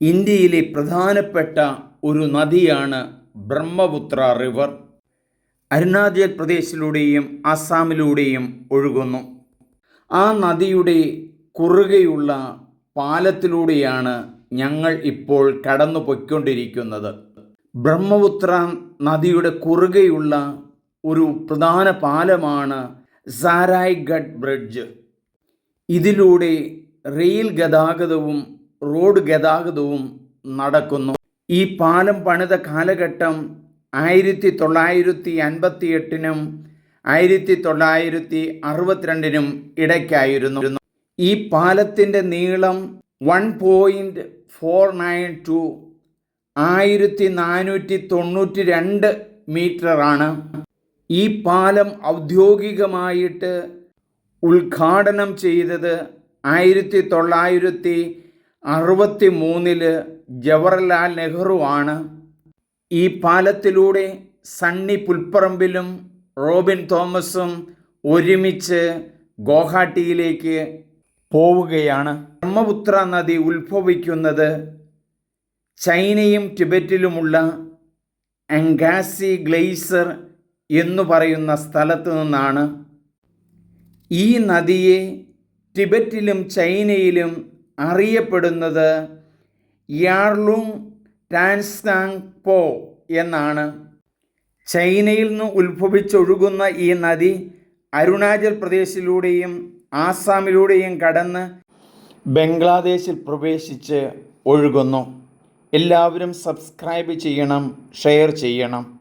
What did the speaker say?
ഇന്ത്യയിലെ പ്രധാനപ്പെട്ട ഒരു നദിയാണ് ബ്രഹ്മപുത്ര റിവർ. അരുണാചൽ പ്രദേശിലൂടെയും ആസാമിലൂടെയും ഒഴുകുന്നു. ആ നദിയുടെ കുറുകെയുള്ള പാലത്തിലൂടെയാണ് ഞങ്ങൾ ഇപ്പോൾ കടന്നു പൊയ്ക്കൊണ്ടിരിക്കുന്നത് ബ്രഹ്മപുത്ര നദിയുടെ കുറുകെയുള്ള ഒരു പ്രധാന പാലമാണ് സാരായ്ഗഡ് ബ്രിഡ്ജ്. ഇതിലൂടെ റെയിൽ ഗതാഗതവും റോഡ് ഗതാഗതവും നടക്കുന്നു. ഈ പാലം പണിത കാലഘട്ടം ആയിരത്തി തൊള്ളായിരത്തി അൻപത്തി എട്ടിനും ആയിരത്തി തൊള്ളായിരത്തി അറുപത്തിരണ്ടിനും ഇടയ്ക്കായിരുന്നു. ഈ പാലത്തിന്റെ നീളം one point four nine two ആയിരത്തി നാനൂറ്റി തൊണ്ണൂറ്റി രണ്ട് മീറ്ററാണ്. ഈ പാലം ഔദ്യോഗികമായിട്ട് ഉദ്ഘാടനം ചെയ്തത് ആയിരത്തി തൊള്ളായിരത്തി അറുപത്തി മൂന്നിൽ ജവഹർലാൽ നെഹ്റു ആണ് ഈ പാലത്തിലൂടെ സണ്ണി പുൽപ്പറമ്പിലും റോബിൻ തോമസും ഒരുമിച്ച് ഗോഹാട്ടിയിലേക്ക് പോവുകയാണ്. ബ്രഹ്മപുത്ര നദി ഉത്ഭവിക്കുന്നത് ചൈനയും ടിബറ്റിലുമുള്ള അങ്കാസി ഗ്ലേസർ എന്നു പറയുന്ന സ്ഥലത്തു നിന്നാണ്. ഈ നദിയെ ടിബറ്റിലും ചൈനയിലും അറിയപ്പെടുന്നത് യാർലുങ് ടാൻസാങ് പോ എന്നാണ്. ചൈനയിൽ നിന്ന് ഉത്ഭവിച്ചൊഴുകുന്ന ഈ നദി അരുണാചൽ പ്രദേശിലൂടെയും ആസാമിലൂടെയും കടന്ന് ബംഗ്ലാദേശിൽ പ്രവേശിച്ച് ഒഴുകുന്നു. എല്ലാവരും സബ്സ്ക്രൈബ് ചെയ്യണം ഷെയർ ചെയ്യണം.